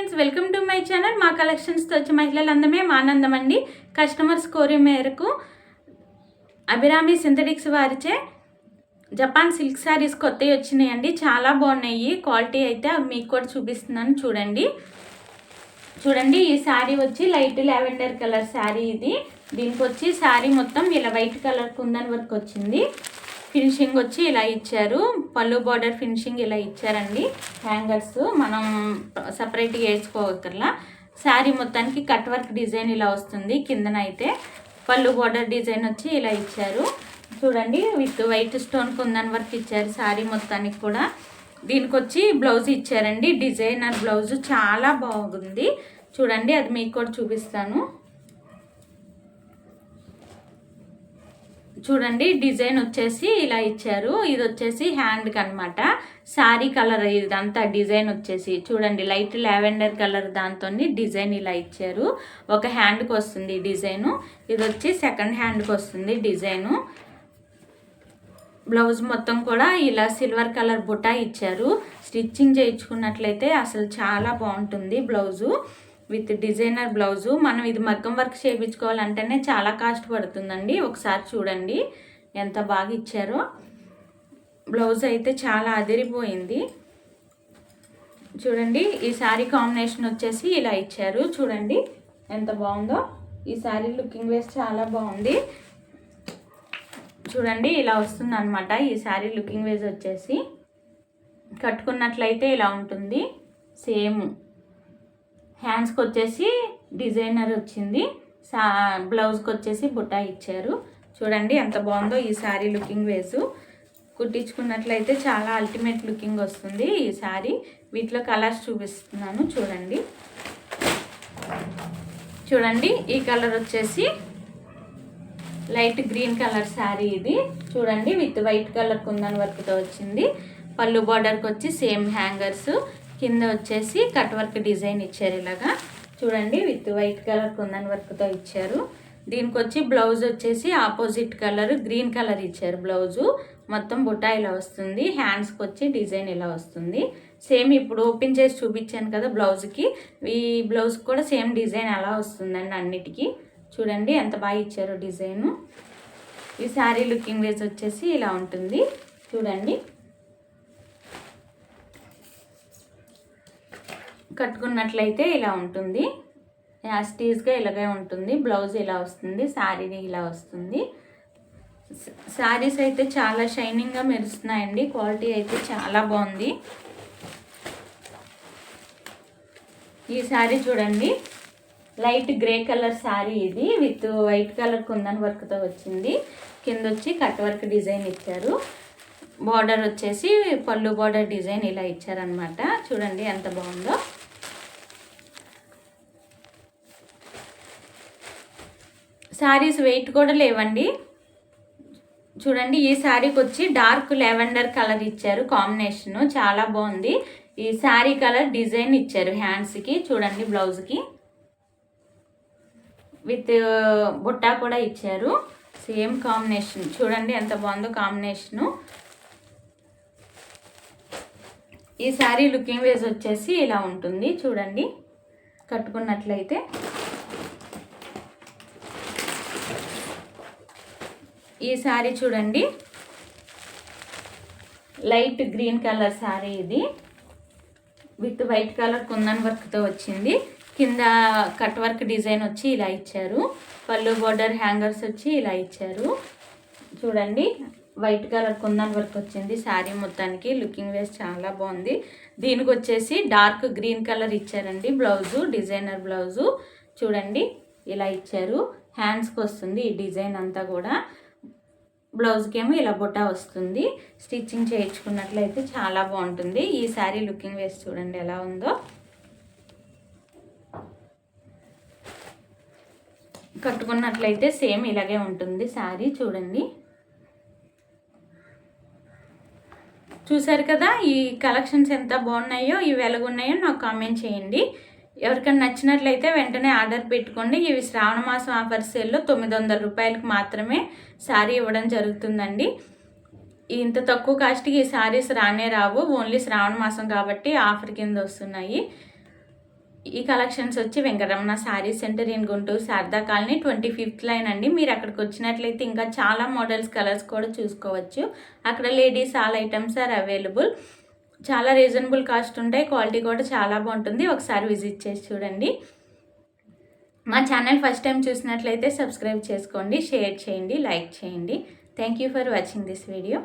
Friends welcome to my channel మా కలెక్షన్స్తో వచ్చే మహిళలందమే మా ఆనందం అండి కస్టమర్స్ కోరి మేరకు అభిరామి సింథటిక్స్ వారిచే జపాన్ సిల్క్ శారీస్ కొత్తవి వచ్చినాయండి. చాలా బాగున్నాయి. క్వాలిటీ అయితే మీకు కూడా చూపిస్తున్నాను. చూడండి. చూడండి ఈ శారీ వచ్చి లైట్ లావెండర్ కలర్ శారీ ఇది. దీనికి వచ్చి శారీ మొత్తం ఇలా వైట్ కలర్ కుందన్ వరకు వచ్చింది. ఫినిషింగ్ వచ్చి ఇలా ఇచ్చారు. పళ్ళు బార్డర్ ఫినిషింగ్ ఇలా ఇచ్చారండి. హ్యాంగర్స్ మనం సపరేట్గా వేసుకోవక్కర్లా శారీ మొత్తానికి కట్ వర్క్ డిజైన్ ఇలా వస్తుంది కిందన అయితే పళ్ళు బార్డర్ డిజైన్ వచ్చి ఇలా ఇచ్చారు. చూడండి with white stone kundan work ఇచ్చారు శారీ మొత్తానికి కూడా. దీనికి వచ్చి బ్లౌజ్ ఇచ్చారండి. డిజైనర్ బ్లౌజ్ చాలా బాగుంది. చూడండి అది మీకు కూడా చూపిస్తాను. చూడండి డిజైన్ వచ్చేసి ఇలా ఇచ్చారు. ఇది వచ్చేసి హ్యాండ్కి అనమాట శారీ కలర్ ఇదంతా డిజైన్ వచ్చేసి చూడండి లైట్ లావెండర్ కలర్ దాంతో డిజైన్ ఇలా ఇచ్చారు. ఒక హ్యాండ్కి వస్తుంది డిజైను. ఇది వచ్చి సెకండ్ హ్యాండ్కి వస్తుంది డిజైను. బ్లౌజ్ మొత్తం కూడా ఇలా సిల్వర్ కలర్ బుటా ఇచ్చారు. స్టిచ్చింగ్ చేయించుకున్నట్లయితే అసలు చాలా బాగుంటుంది బ్లౌజు. With designer blouse. మనం ఇది మగ్గం వర్క్ చేయించుకోవాలంటేనే చాలా కాస్ట్ పడుతుందండి. ఒకసారి చూడండి ఎంత బాగా ఇచ్చారో. బ్లౌజ్ అయితే చాలా అదిరిపోయింది. చూడండి ఈ శారీ కాంబినేషన్ వచ్చేసి ఇలా ఇచ్చారు. చూడండి ఎంత బాగుందో. ఈ శారీ లుకింగ్ వేస్ చాలా బాగుంది. చూడండి ఇలా వస్తుంది అనమాట ఈ శారీ లుకింగ్ వేస్ వచ్చేసి. కట్టుకున్నట్లయితే ఇలా ఉంటుంది. సేమ్. హ్యాండ్స్కి వచ్చేసి డిజైనర్ వచ్చింది. సా బ్లౌజ్కి వచ్చేసి బుటా ఇచ్చారు. చూడండి ఎంత బాగుందో ఈ శారీ లుకింగ్ వేసు కుట్టించుకున్నట్లయితే చాలా అల్టిమేట్ లుకింగ్ వస్తుంది ఈ శారీ వీటిలో కలర్స్ చూపిస్తున్నాను చూడండి. చూడండి ఈ కలర్ వచ్చేసి లైట్ గ్రీన్ కలర్ శారీ ఇది. చూడండి విత్ వైట్ కలర్ కుందన్ వర్క్తో వచ్చింది. పళ్ళు బార్డర్కి వచ్చి సేమ్ హ్యాంగర్స్ కింద వచ్చేసి కట్ వర్క్ డిజైన్ ఇచ్చారు ఇలాగా. చూడండి విత్ వైట్ కలర్ కుందన్ వర్క్తో ఇచ్చారు. దీనికి వచ్చి బ్లౌజ్ వచ్చేసి ఆపోజిట్ కలర్ గ్రీన్ కలర్ ఇచ్చారు బ్లౌజు. మొత్తం బుట్టా ఇలా వస్తుంది. హ్యాండ్స్కి వచ్చి డిజైన్ ఇలా వస్తుంది. సేమ్ ఇప్పుడు ఓపెన్ చేసి చూపించాను కదా బ్లౌజ్కి. ఈ బ్లౌజ్ కూడా సేమ్ డిజైన్ అలా వస్తుందండి అన్నిటికీ. చూడండి ఎంత బాగా ఇచ్చారో డిజైను. ఈ శారీ లుకింగ్ వేస్ వచ్చేసి ఇలా ఉంటుంది. చూడండి. కట్టుకున్నట్లయితే ఇలా ఉంటుంది. యాస్టీస్గా ఇలాగే ఉంటుంది. బ్లౌజ్ ఇలా వస్తుంది. శారీ ఇలా వస్తుంది. శారీస్ అయితే చాలా షైనింగ్గా మెరుస్తున్నాయండి. క్వాలిటీ అయితే చాలా బాగుంది. ఈ శారీ చూడండి. లైట్ గ్రే కలర్ శారీ ఇది. విత్ వైట్ కలర్ కుందన్ వర్క్తో వచ్చింది. కింద వచ్చి కట్ వర్క్ డిజైన్ ఇచ్చారు. బార్డర్ వచ్చేసి పళ్ళు బార్డర్ డిజైన్ ఇలా ఇచ్చారనమాట చూడండి ఎంత బాగుందో. శారీస్ వెయిట్ కూడా లేవండి. చూడండి ఈ శారీకి వచ్చి డార్క్ లెవెండర్ కలర్ ఇచ్చారు కాంబినేషన్ చాలా బాగుంది. ఈ శారీ కలర్ డిజైన్ ఇచ్చారు హ్యాండ్స్కి చూడండి బ్లౌజ్కి విత్ బుట్టా కూడా ఇచ్చారు. సేమ్ కాంబినేషన్ చూడండి ఎంత బాగుందో కాంబినేషను ఈ శారీ లుకింగ్ వేజ్ వచ్చేసి ఇలా ఉంటుంది. చూడండి కట్టుకున్నట్లయితే. ఈ శారీ చూడండి. లైట్ గ్రీన్ కలర్ శారీ ఇది. విత్ వైట్ కలర్ కుందన్ వర్క్తో వచ్చింది. కింద కట్ వర్క్ డిజైన్ వచ్చి ఇలా ఇచ్చారు. పళ్ళు బార్డర్ హ్యాంగర్స్ వచ్చి ఇలా ఇచ్చారు. చూడండి. వైట్ కలర్ కుందన్ వర్క్ వచ్చింది శారీ మొత్తానికి. లుకింగ్ వేస్ చాలా బాగుంది. దీనికి వచ్చేసి డార్క్ గ్రీన్ కలర్ ఇచ్చారండి. Blouse designer blouse. చూడండి. ఇలా ఇచ్చారు. హ్యాండ్స్కి వస్తుంది ఈ డిజైన్ అంతా కూడా. బ్లౌజ్కి ఏమో ఇలా బుట్ట వస్తుంది. స్టిచ్చింగ్ చేయించుకున్నట్లయితే చాలా బాగుంటుంది. ఈ శారీ లుకింగ్ వేసి చూడండి ఎలా ఉందో. కట్టుకున్నట్లయితే సేమ్ ఇలాగే ఉంటుంది శారీ చూడండి. చూసారు కదా ఈ కలెక్షన్స్ ఎంత బాగున్నాయో ఇవి ఎలాగున్నాయో నాకు కామెంట్ చేయండి. ఎవరికైనా నచ్చినట్లయితే వెంటనే ఆర్డర్ పెట్టుకోండి. ఇవి శ్రావణ మాసం ఆఫర్ సేల్లో తొమ్మిది వందల రూపాయలకు మాత్రమే శారీ ఇవ్వడం జరుగుతుందండి. ఇంత తక్కువ కాస్ట్కి ఈ శారీస్ రానే రావు. ఓన్లీ శ్రావణ మాసం కాబట్టి ఆఫర్ కింద వస్తున్నాయి. ఈ కలెక్షన్స్ వచ్చి Venkataramana sari centre in Guntur Sharada colony twenty fifth line అండి. మీరు అక్కడికి వచ్చినట్లయితే ఇంకా చాలా మోడల్స్ కలర్స్ కూడా చూసుకోవచ్చు. అక్కడ ladies all items are available. చాలా రీజనబుల్ కాస్ట్ ఉంటాయి. క్వాలిటీ కూడా చాలా బాగుంటుంది. ఒకసారి విజిట్ చేసి చూడండి. మా ఛానల్ ఫస్ట్ టైం చూసినట్లయితే సబ్స్క్రైబ్ చేసుకోండి షేర్ చేయండి లైక్ చేయండి. Thank you for watching this video